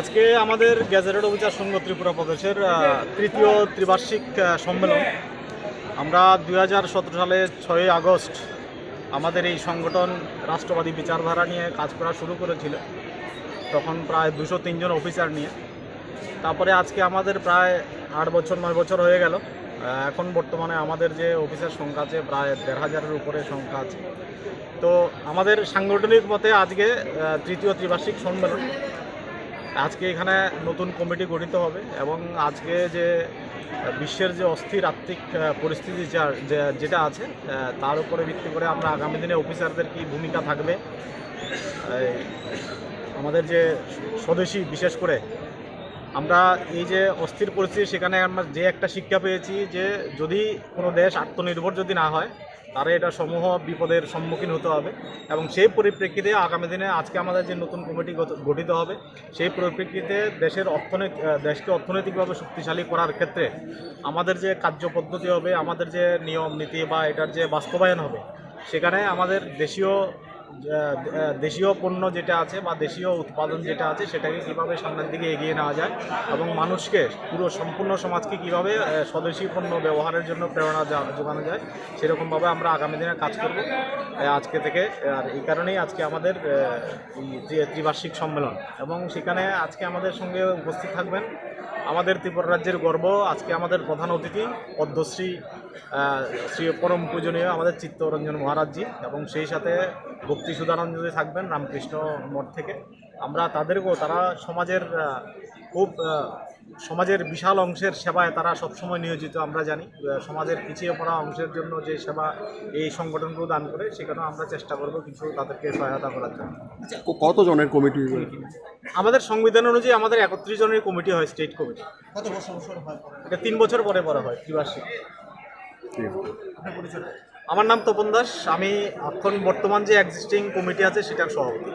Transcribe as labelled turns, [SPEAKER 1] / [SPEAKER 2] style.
[SPEAKER 1] আজকে আমাদের gazetted officer সংঘ ত্রিপুরা প্রদেশের তৃতীয় ত্রিবার্ষিক সম্মেলন। আমরা দু হাজার সতেরো সালে ছয়ই আগস্ট আমাদের এই সংগঠন রাষ্ট্রবাদী বিচারধারা নিয়ে কাজ করা শুরু করেছিল। তখন প্রায় দুশো তিনজন অফিসার নিয়ে। তারপরে আজকে আমাদের প্রায় আট বছর, নয় বছর হয়ে গেল। এখন বর্তমানে আমাদের যে অফিসের সংখ্যা আছে, প্রায় দেড় হাজারের উপরে সংখ্যা আছে। তো আমাদের সাংগঠনিক মতে আজকে তৃতীয় ত্রিবার্ষিক সম্মেলন। আজকে এখানে নতুন কমিটি গঠিত হবে এবং আজকে যে বিশ্বের যে অস্থির আর্থিক পরিস্থিতি যা- যেটা আছে তার উপরে ভিত্তি করে আমরা আগামী দিনে অফিসারদের কি ভূমিকা থাকবে আমাদের যে স্বদেশী, বিশেষ করে আমরা এই যে অস্থির পরিস্থিতি, সেখানে আমরা যে একটা শিক্ষা পেয়েছি যে যদি কোনো দেশ আত্মনির্ভর যদি না হয় তারা এটা সমূহ বিপদের সম্মুখীন হতে হবে এবং সেই পরিপ্রেক্ষিতে আগামী দিনে আজকে আমাদের যে নতুন কমিটি গঠিত হবে, সেই পরিপ্রেক্ষিতে দেশের অর্থনৈতিক দেশকে অর্থনৈতিকভাবে শক্তিশালী করার ক্ষেত্রে আমাদের যে কার্যপদ্ধতি হবে, আমাদের যে নিয়ম নীতি বা এটার যে বাস্তবায়ন হবে, সেখানে আমাদের দেশীয় দেশীয় পণ্য যেটা আছে বা দেশীয় উৎপাদন যেটা আছে সেটাকে কীভাবে সামনের দিকে এগিয়ে নেওয়া যায় এবং মানুষকে পুরো সম্পূর্ণ সমাজকে কীভাবে স্বদেশী পণ্য ব্যবহারের জন্য প্রেরণা যোগানো যায় সেরকমভাবে আমরা আগামী দিনে কাজ করব। আজকে থেকে, আর এই কারণেই আজকে আমাদের ত্রিবার্ষিক সম্মেলন এবং সেখানে আজকে আমাদের সঙ্গে উপস্থিত থাকবেন আমাদের ত্রিপুরা রাজ্যের গর্ব। আজকে আমাদের প্রধান অতিথি পদ্মশ্রী শ্রী পরম পূজনীয় আমাদের চিত্তরঞ্জন মহারাজজি এবং সেই সাথে ভক্তি সুধানন্দজি থাকবেন রামকৃষ্ণ মঠ থেকে। আমরা তাদেরকেও তারা সমাজের খুব সমাজের বিশাল অংশের সেবায় তারা সবসময় নিয়োজিত আমরা জানি। সমাজের পিছিয়ে পড়া অংশের জন্য যে সেবা এই সংগঠনগুলো দান করে সেখানেও আমরা চেষ্টা করব কিছু তাদেরকে সহায়তা করার জন্য।
[SPEAKER 2] কতজনের কত জনের কমিটি?
[SPEAKER 1] আমাদের সংবিধান অনুযায়ী আমাদের একত্রিশ জনের কমিটি হয় স্টেট কমিটি।
[SPEAKER 3] কত বছর বছর হয়?
[SPEAKER 1] এটা তিন বছর পরে পরে হয় ত্রিবার্ষিক। আমার নাম তপন দাস। আমি এখন বর্তমান যে এক্সিস্টিং কমিটি আছে সেটার সভাপতি।